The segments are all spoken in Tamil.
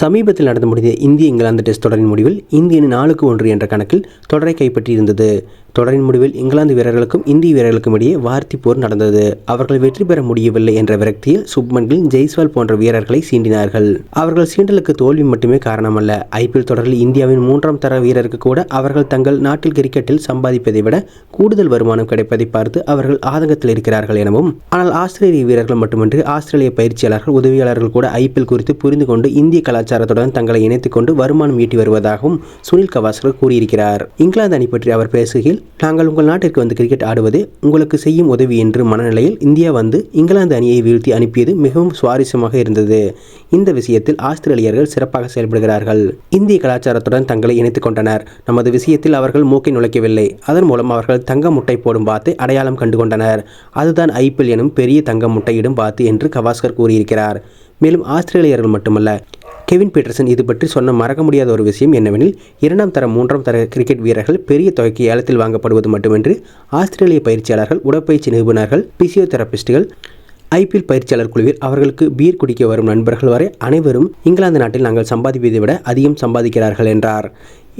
சமீபத்தில் நடந்து முடிந்த இந்திய இங்கிலாந்து டெஸ்ட் தொடரின் முடிவில் இந்திய அணி நாலுக்கு ஒன்று என்ற கணக்கில் தொடரை கைப்பற்றியிருந்தது. தொடரின் முடிவில் இங்கிலாந்து வீரர்களுக்கும் இந்திய வீரர்களுக்கும் இடையே வார்த்தை போர் நடந்தது. அவர்கள் வெற்றி பெற முடியவில்லை என்ற விரக்தியில் சுப்மன்கில் ஜெய்ஸ்வால் போன்ற வீரர்களை சீண்டினார்கள். அவர்கள் சீண்டலுக்கு தோல்வி மட்டுமே காரணமல்ல. ஐபிஎல் தொடரில் இந்தியாவின் மூன்றாம் தர வீரருக்கு கூட அவர்கள் தங்கள் நாட்டில் கிரிக்கெட்டில் சம்பாதிப்பதை விட கூடுதல் வருமானம் கிடைப்பதை பார்த்து அவர்கள் ஆதங்கத்தில் இருக்கிறார்கள் எனவும் ஆனால் ஆஸ்திரேலிய வீரர்கள் மட்டுமின்றி ஆஸ்திரேலிய பயிற்சியாளர்கள் உதவியாளர்கள் கூட ஐபிஎல் குறித்து புரிந்து கொண்டு இந்திய கலாச்சார கலாச்சாரத்துடன் தங்களை இணைத்துக் கொண்டு வருமானம் ஈட்டி வருவதாகவும் சுனில் கவாஸ்கர் கூறியிருக்கிறார். இங்கிலாந்து அணி பற்றி அவர் பேசுகையில் நாங்கள் உங்கள் நாட்டிற்கு வந்து கிரிக்கெட் ஆடுவதே உங்களுக்கு செய்யும் உதவி என்று மனநிலையில் இந்தியா வந்து இங்கிலாந்து அணியை வீழ்த்தி அனுப்பியது மிகவும் சுவாரஸ்யமாக இருந்தது. இந்த விஷயத்தில் ஆஸ்திரேலியர்கள் சிறப்பாக செயல்படுகிறார்கள். இந்திய கலாச்சாரத்துடன் தங்களை இணைத்துக் கொண்டனர். நமது விஷயத்தில் அவர்கள் மூக்கை நுழைக்கவில்லை. அதன் மூலம் அவர்கள் தங்க முட்டை போடும் பாத்தை அடையாளம் கண்டு கொண்டனர். அதுதான் ஐபிஎல் எனும் பெரிய தங்க முட்டையிடும் பாத்து என்று கவாஸ்கர் கூறியிருக்கிறார். மேலும் ஆஸ்திரேலியர்கள் மட்டுமல்ல. கெவின் பீட்டர்சன் இது பற்றி சொன்ன மறக்க முடியாத ஒரு விஷயம் என்னவெனில் இரண்டாம் தர மூன்றாம் தர கிரிக்கெட் வீரர்கள் பெரிய தொகைக்கு ஏலத்தில் வாங்கப்படுவது மட்டுமின்றி ஆஸ்திரேலிய பயிற்சியாளர்கள் உடற்பயிற்சி நிபுணர்கள் பிசியோதெரபிஸ்டுகள் ஐபிஎல் பயிற்சியாளர் குழுவில் அவர்களுக்கு பீர் குடிக்க வரும் நண்பர்கள் வரை அனைவரும் இங்கிலாந்து நாட்டில் நாங்கள் சம்பாதிப்பதை விட அதிகம் சம்பாதிக்கிறார்கள் என்றார்.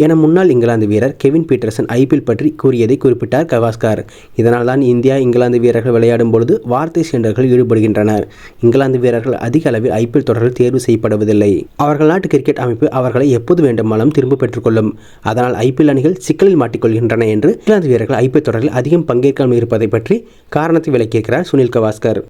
என முன்னாள் இங்கிலாந்து வீரர் கெவின் பீட்டர்சன் ஐபிஎல் பற்றி கூறியதை குறிப்பிட்டார் கவாஸ்கர். இதனால் தான் இந்தியா இங்கிலாந்து வீரர்கள் விளையாடும் பொழுது வார்த்தை சென்றர்கள் ஈடுபடுகின்றனர். இங்கிலாந்து வீரர்கள் அதிக அளவில் ஐபிஎல் தொடரில் தேர்வு செய்யப்படுவதில்லை. அவர்கள் நாட்டு கிரிக்கெட் அமைப்பு அவர்களை எப்போது வேண்டுமானாலும் திரும்ப பெற்றுக்கொள்ளும். அதனால் ஐபிஎல் அணிகள் சிக்கலில் மாட்டிக்கொள்கின்றன என்று இங்கிலாந்து வீரர்கள் ஐபிஎல் தொடரில் அதிகம் பங்கேற்காமல் இருப்பதை பற்றி காரணத்தை விளக்கியிருக்கிறார் சுனில் கவாஸ்கர்.